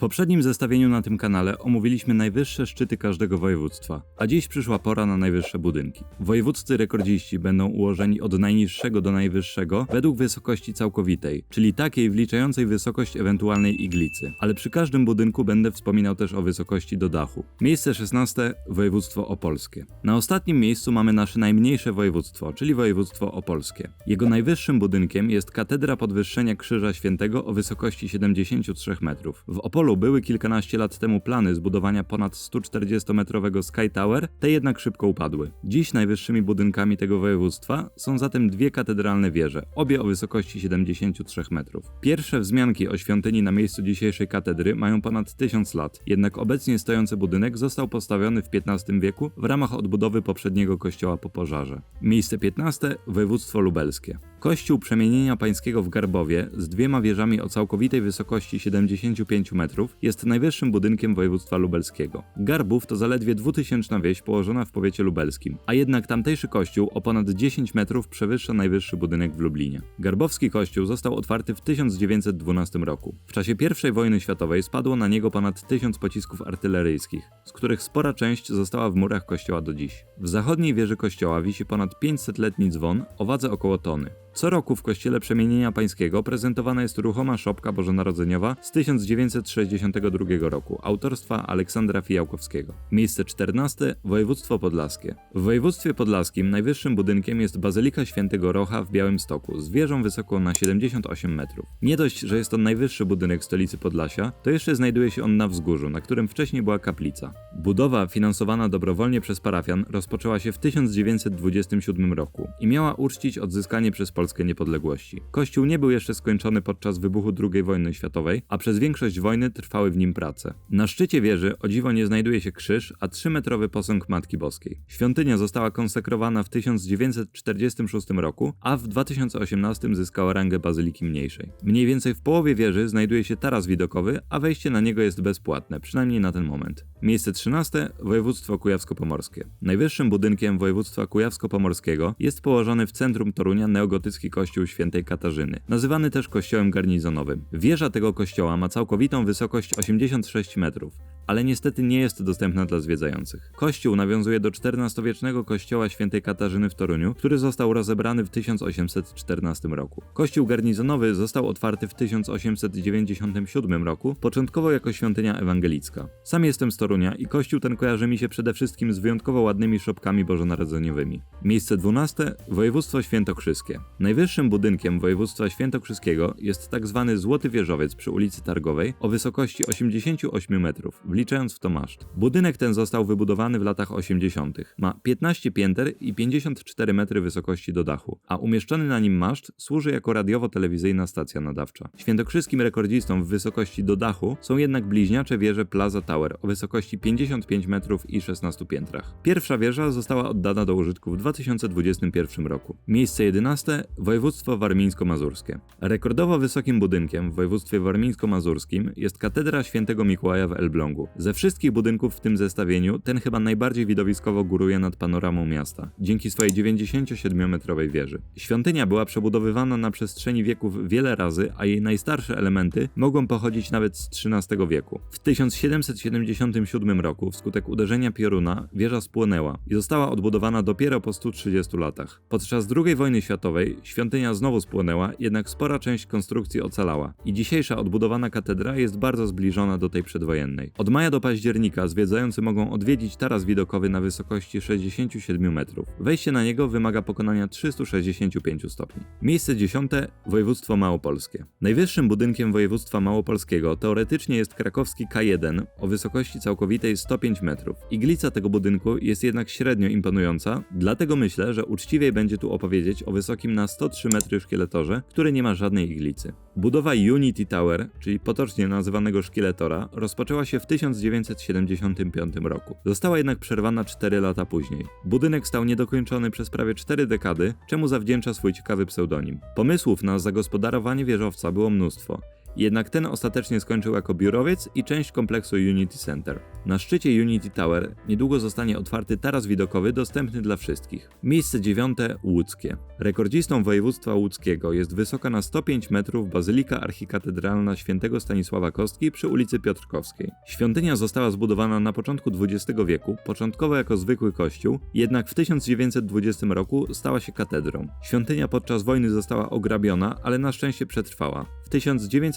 poprzednim zestawieniu na tym kanale omówiliśmy najwyższe szczyty każdego województwa, a dziś przyszła pora na najwyższe budynki. Wojewódzcy rekordziści będą ułożeni od najniższego do najwyższego według wysokości całkowitej, czyli takiej wliczającej wysokość ewentualnej iglicy, ale przy każdym budynku będę wspominał też o wysokości do dachu. Miejsce 16 województwo opolskie. Na ostatnim miejscu mamy nasze najmniejsze województwo, czyli województwo opolskie. Jego najwyższym budynkiem jest katedra podwyższenia Krzyża Świętego o wysokości 73 metrów. W Opolu były kilkanaście lat temu plany zbudowania ponad 140-metrowego Sky Tower, te jednak szybko upadły. Dziś najwyższymi budynkami tego województwa są zatem dwie katedralne wieże, obie o wysokości 73 metrów. Pierwsze wzmianki o świątyni na miejscu dzisiejszej katedry mają ponad 1000 lat, jednak obecnie stojący budynek został postawiony w XV wieku w ramach odbudowy poprzedniego kościoła po pożarze. Miejsce 15 województwo lubelskie. Kościół Przemienienia Pańskiego w Garbowie z dwiema wieżami o całkowitej wysokości 75 metrów jest najwyższym budynkiem województwa lubelskiego. Garbów to zaledwie dwutysięczna wieś położona w powiecie lubelskim, a jednak tamtejszy kościół o ponad 10 metrów przewyższa najwyższy budynek w Lublinie. Garbowski kościół został otwarty w 1912 roku. W czasie I wojny światowej spadło na niego ponad 1000 pocisków artyleryjskich, z których spora część została w murach kościoła do dziś. W zachodniej wieży kościoła wisi ponad 500-letni dzwon o wadze około tony. Co roku w Kościele Przemienienia Pańskiego prezentowana jest ruchoma szopka bożonarodzeniowa z 1962 roku, autorstwa Aleksandra Fijałkowskiego. Miejsce 14. Województwo Podlaskie. W województwie podlaskim najwyższym budynkiem jest Bazylika Świętego Rocha w Białymstoku z wieżą wysoką na 78 metrów. Nie dość, że jest to najwyższy budynek stolicy Podlasia, to jeszcze znajduje się on na wzgórzu, na którym wcześniej była kaplica. Budowa finansowana dobrowolnie przez parafian rozpoczęła się w 1927 roku i miała uczcić odzyskanie przez Polskę niepodległości. Kościół nie był jeszcze skończony podczas wybuchu II wojny światowej, a przez większość wojny trwały w nim prace. Na szczycie wieży o dziwo nie znajduje się krzyż, a 3-metrowy posąg Matki Boskiej. Świątynia została konsekrowana w 1946 roku, a w 2018 zyskała rangę bazyliki mniejszej. Mniej więcej w połowie wieży znajduje się taras widokowy, a wejście na niego jest bezpłatne, przynajmniej na ten moment. Miejsce 13. Województwo Kujawsko-Pomorskie. Najwyższym budynkiem województwa Kujawsko-Pomorskiego jest położony w centrum Torunia neogotycki kościół świętej Katarzyny, nazywany też kościołem garnizonowym. Wieża tego kościoła ma całkowitą wysokość 86 metrów, ale niestety nie jest dostępna dla zwiedzających. Kościół nawiązuje do XIV-wiecznego kościoła świętej Katarzyny w Toruniu, który został rozebrany w 1814 roku. Kościół garnizonowy został otwarty w 1897 roku, początkowo jako świątynia ewangelicka. Sam jestem z Torunia i kościół ten kojarzy mi się przede wszystkim z wyjątkowo ładnymi szopkami bożonarodzeniowymi. Miejsce 12. Województwo Świętokrzyskie. Najwyższym budynkiem województwa świętokrzyskiego jest tak zwany Złoty Wieżowiec przy ulicy Targowej o wysokości 88 metrów, wliczając w to maszt. Budynek ten został wybudowany w latach 80. Ma 15 pięter i 54 metry wysokości do dachu, a umieszczony na nim maszt służy jako radiowo-telewizyjna stacja nadawcza. Świętokrzyskim rekordzistą w wysokości do dachu są jednak bliźniacze wieże Plaza Tower o wysokości 55 metrów i 16 piętrach. Pierwsza wieża została oddana do użytku w 2021 roku. Miejsce 11. Województwo warmińsko-mazurskie. Rekordowo wysokim budynkiem w województwie warmińsko-mazurskim jest katedra świętego Mikołaja w Elblągu. Ze wszystkich budynków w tym zestawieniu ten chyba najbardziej widowiskowo góruje nad panoramą miasta, dzięki swojej 97-metrowej wieży. Świątynia była przebudowywana na przestrzeni wieków wiele razy, a jej najstarsze elementy mogą pochodzić nawet z XIII wieku. W 1777 roku wskutek uderzenia pioruna wieża spłonęła i została odbudowana dopiero po 130 latach. Podczas II wojny światowej świątynia znowu spłonęła, jednak spora część konstrukcji ocalała i dzisiejsza odbudowana katedra jest bardzo zbliżona do tej przedwojennej. Od maja do października zwiedzający mogą odwiedzić taras widokowy na wysokości 67 metrów. Wejście na niego wymaga pokonania 365 stopni. Miejsce 10. Województwo Małopolskie. Najwyższym budynkiem województwa małopolskiego teoretycznie jest krakowski K1 o wysokości całkowitej 105 metrów. Iglica tego budynku jest jednak średnio imponująca, dlatego myślę, że uczciwiej będzie tu opowiedzieć o wysokim na 103 metry szkieletorze, który nie ma żadnej iglicy. Budowa Unity Tower, czyli potocznie nazywanego szkieletora, rozpoczęła się w 1975 roku. Została jednak przerwana 4 lata później. Budynek stał niedokończony przez prawie 4 dekady, czemu zawdzięcza swój ciekawy pseudonim. Pomysłów na zagospodarowanie wieżowca było mnóstwo. Jednak ten ostatecznie skończył jako biurowiec i część kompleksu Unity Center. Na szczycie Unity Tower niedługo zostanie otwarty taras widokowy dostępny dla wszystkich. Miejsce dziewiąte łódzkie. Rekordzistą województwa łódzkiego jest wysoka na 105 metrów bazylika archikatedralna świętego Stanisława Kostki przy ulicy Piotrkowskiej. Świątynia została zbudowana na początku XX wieku, początkowo jako zwykły kościół, jednak w 1920 roku stała się katedrą. Świątynia podczas wojny została ograbiona, ale na szczęście przetrwała. W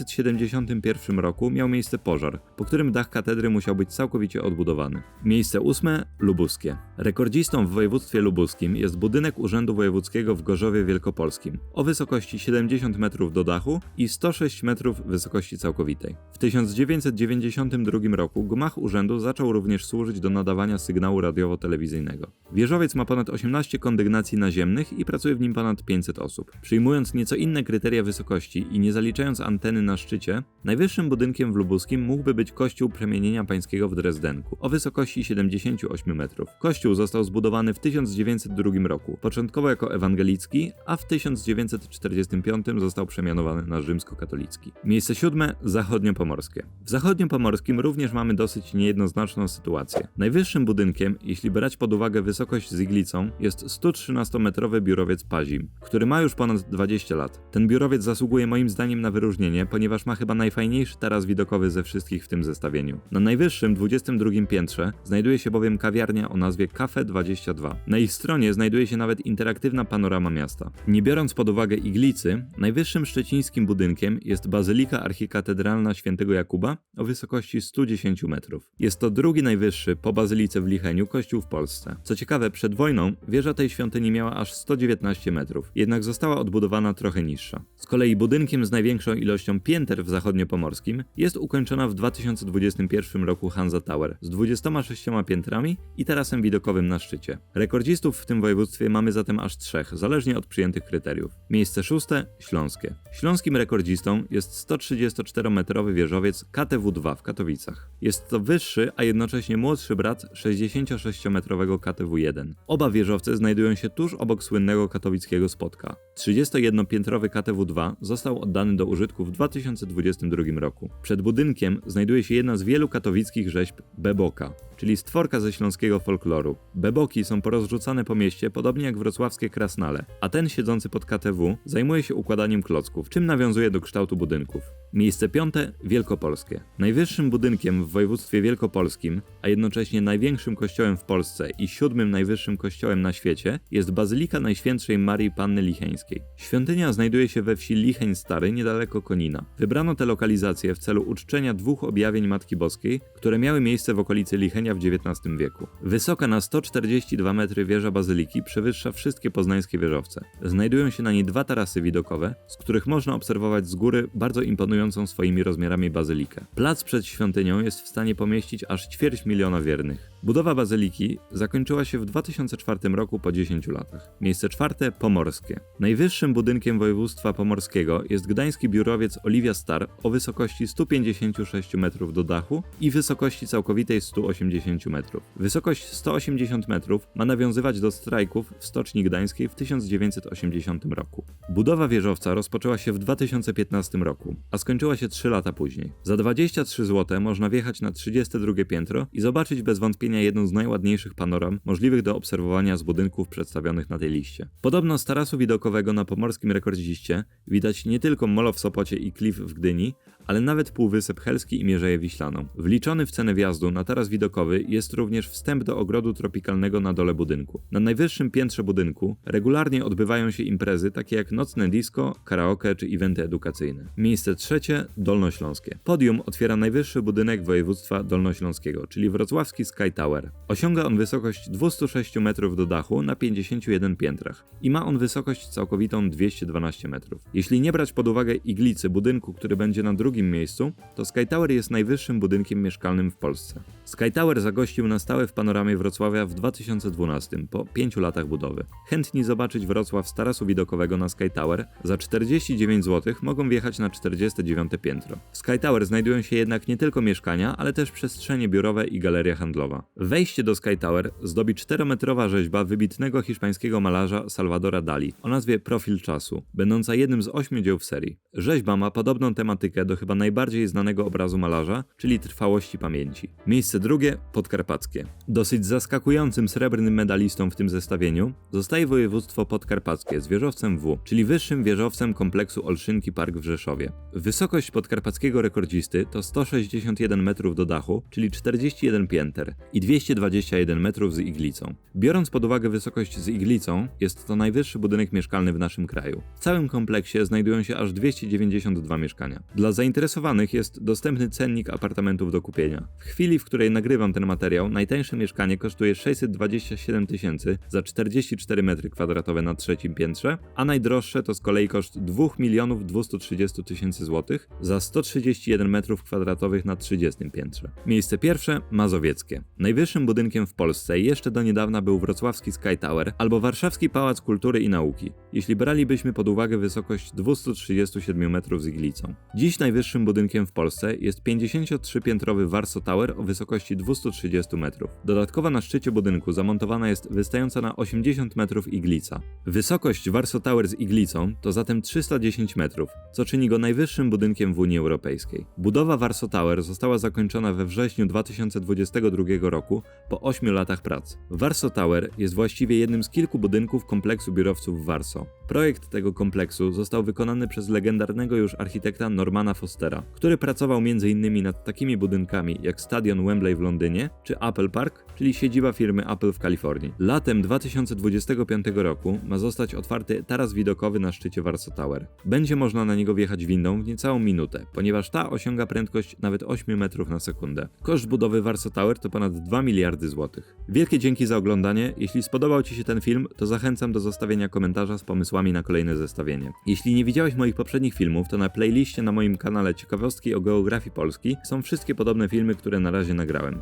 1971 roku miał miejsce pożar, po którym dach katedry musiał być całkowicie odbudowany. Miejsce ósme Lubuskie. Rekordzistą w województwie lubuskim jest budynek Urzędu Wojewódzkiego w Gorzowie Wielkopolskim o wysokości 70 metrów do dachu i 106 metrów wysokości całkowitej. W 1992 roku gmach urzędu zaczął również służyć do nadawania sygnału radiowo-telewizyjnego. Wieżowiec ma ponad 18 kondygnacji naziemnych i pracuje w nim ponad 500 osób. Przyjmując nieco inne kryteria wysokości i nie zaliczając anteny na szczycie, najwyższym budynkiem w Lubuskim mógłby być Kościół Przemienienia Pańskiego w Drezdenku o wysokości 78 metrów. Kościół został zbudowany w 1902 roku, początkowo jako ewangelicki, a w 1945 został przemianowany na rzymskokatolicki. Miejsce siódme zachodniopomorskie. W zachodniopomorskim również mamy dosyć niejednoznaczną sytuację. Najwyższym budynkiem, jeśli brać pod uwagę wysokość z iglicą, jest 113-metrowy biurowiec Pazim, który ma już ponad 20 lat. Ten biurowiec zasługuje moim zdaniem na wyróżnienie, ponieważ ma chyba najfajniejszy taras widokowy ze wszystkich w tym zestawieniu. Na najwyższym, 22 piętrze, znajduje się bowiem kawiarnia o nazwie Cafe 22. Na ich stronie znajduje się nawet interaktywna panorama miasta. Nie biorąc pod uwagę iglicy, najwyższym szczecińskim budynkiem jest Bazylika Archikatedralna Świętego Jakuba o wysokości 110 metrów. Jest to drugi najwyższy po Bazylice w Licheniu kościół w Polsce. Co ciekawe, przed wojną wieża tej świątyni miała aż 119 metrów, jednak została odbudowana trochę niższa. Z kolei budynkiem z największą ilością pięter w zachodniopomorskim jest ukończona w 2021 roku Hansa Tower z 26 piętrami i tarasem widokowym na szczycie. Rekordzistów w tym województwie mamy zatem aż trzech, zależnie od przyjętych kryteriów. Miejsce szóste Śląskie. Śląskim rekordzistą jest 134-metrowy wieżowiec KTW2 w Katowicach. Jest to wyższy, a jednocześnie młodszy brat 66-metrowego KTW1. Oba wieżowce znajdują się tuż obok słynnego katowickiego spotka. 31-piętrowy KTW2 został oddany do użytku w 2022 roku. Przed budynkiem znajduje się jedna z wielu katowickich rzeźb Beboka, czyli stworka ze śląskiego folkloru. Beboki są porozrzucane po mieście, podobnie jak wrocławskie krasnale, a ten siedzący pod KTW zajmuje się układaniem klocków, czym nawiązuje do kształtu budynków. Miejsce piąte Wielkopolskie. Najwyższym budynkiem w województwie wielkopolskim, a jednocześnie największym kościołem w Polsce i siódmym najwyższym kościołem na świecie jest Bazylika Najświętszej Marii Panny Licheńskiej. Świątynia znajduje się we wsi Licheń Stary, niedaleko Konina. Wybrano tę lokalizację w celu uczczenia dwóch objawień Matki Boskiej, które miały miejsce w okolicy Lichenia w XIX wieku. Wysoka na 142 metry wieża bazyliki przewyższa wszystkie poznańskie wieżowce. Znajdują się na niej dwa tarasy widokowe, z których można obserwować z góry bardzo imponującą swoimi rozmiarami bazylikę. Plac przed świątynią jest w stanie pomieścić aż ćwierć miliona wiernych. Budowa bazyliki zakończyła się w 2004 roku po 10 latach. Miejsce czwarte Pomorskie. Najwyższym budynkiem województwa pomorskiego jest gdański biurowiec Oliwia Star o wysokości 156 metrów do dachu i wysokości całkowitej 180 metrów. Wysokość 180 metrów ma nawiązywać do strajków w Stoczni Gdańskiej w 1980 roku. Budowa wieżowca rozpoczęła się w 2015 roku, a skończyła się 3 lata później. Za 23 zł można wjechać na 32 piętro i zobaczyć bez wątpienia jedną z najładniejszych panoram możliwych do obserwowania z budynków przedstawionych na tej liście. Podobno z tarasu widokowego na pomorskim rekordziście widać nie tylko molo w Sopocie i klif w Gdyni, ale nawet Półwysep Helski i Mierzeję Wiślaną. Wliczony w cenę wjazdu na taras widokowy jest również wstęp do ogrodu tropikalnego na dole budynku. Na najwyższym piętrze budynku regularnie odbywają się imprezy takie jak nocne disco, karaoke czy eventy edukacyjne. Miejsce trzecie Dolnośląskie. Podium otwiera najwyższy budynek województwa dolnośląskiego, czyli wrocławski Sky Tower. Osiąga on wysokość 206 metrów do dachu na 51 piętrach i ma on wysokość całkowitą 212 metrów. Jeśli nie brać pod uwagę iglicy budynku, który będzie na drugim miejscu, to Sky Tower jest najwyższym budynkiem mieszkalnym w Polsce. Sky Tower zagościł na stałe w panoramie Wrocławia w 2012, po 5 latach budowy. Chętni zobaczyć Wrocław z tarasu widokowego na Sky Tower za 49 zł mogą wjechać na 49 piętro. W Sky Tower znajdują się jednak nie tylko mieszkania, ale też przestrzenie biurowe i galeria handlowa. Wejście do Sky Tower zdobi 4-metrowa rzeźba wybitnego hiszpańskiego malarza Salvadora Dali o nazwie Profil Czasu, będąca jednym z ośmiu dzieł w serii. Rzeźba ma podobną tematykę do chyba najbardziej znanego obrazu malarza, czyli trwałości pamięci. Miejsce drugie podkarpackie. Dosyć zaskakującym srebrnym medalistą w tym zestawieniu zostaje województwo podkarpackie z wieżowcem W, czyli wyższym wieżowcem kompleksu Olszynki Park w Rzeszowie. Wysokość podkarpackiego rekordzisty to 161 metrów do dachu, czyli 41 pięter i 221 metrów z iglicą. Biorąc pod uwagę wysokość z iglicą, jest to najwyższy budynek mieszkalny w naszym kraju. W całym kompleksie znajdują się aż 292 mieszkania. Dla zainteresowanych jest dostępny cennik apartamentów do kupienia. W chwili, w której nagrywam ten materiał, najtańsze mieszkanie kosztuje 627 tysięcy za 44 metry kwadratowe na trzecim piętrze, a najdroższe to z kolei koszt 2 milionów 230 tysięcy złotych za 131 metrów kwadratowych na 30 piętrze. Miejsce pierwsze Mazowieckie. Najwyższym budynkiem w Polsce jeszcze do niedawna był wrocławski Sky Tower albo warszawski Pałac Kultury i Nauki, jeśli bralibyśmy pod uwagę wysokość 237 metrów z iglicą. Dziś najwyższym budynkiem w Polsce jest 53-piętrowy Warso Tower o wysokości 230 metrów. Dodatkowo na szczycie budynku zamontowana jest wystająca na 80 metrów iglica. Wysokość Warso Tower z iglicą to zatem 310 metrów, co czyni go najwyższym budynkiem w Unii Europejskiej. Budowa Warso Tower została zakończona we wrześniu 2022 roku po 8 latach prac. Warso Tower jest właściwie jednym z kilku budynków kompleksu biurowców w Warso. Brasil. Projekt tego kompleksu został wykonany przez legendarnego już architekta Normana Fostera, który pracował m.in. nad takimi budynkami jak stadion Wembley w Londynie czy Apple Park, czyli siedziba firmy Apple w Kalifornii. Latem 2025 roku ma zostać otwarty taras widokowy na szczycie Warso Tower. Będzie można na niego wjechać windą w niecałą minutę, ponieważ ta osiąga prędkość nawet 8 metrów na sekundę. Koszt budowy Warso Tower to ponad 2 miliardy złotych. Wielkie dzięki za oglądanie. Jeśli spodobał Ci się ten film, to zachęcam do zostawienia komentarza z pomysłami na kolejne zestawienie. Jeśli nie widziałeś moich poprzednich filmów, to na playliście na moim kanale Ciekawostki o geografii Polski są wszystkie podobne filmy, które na razie nagrałem.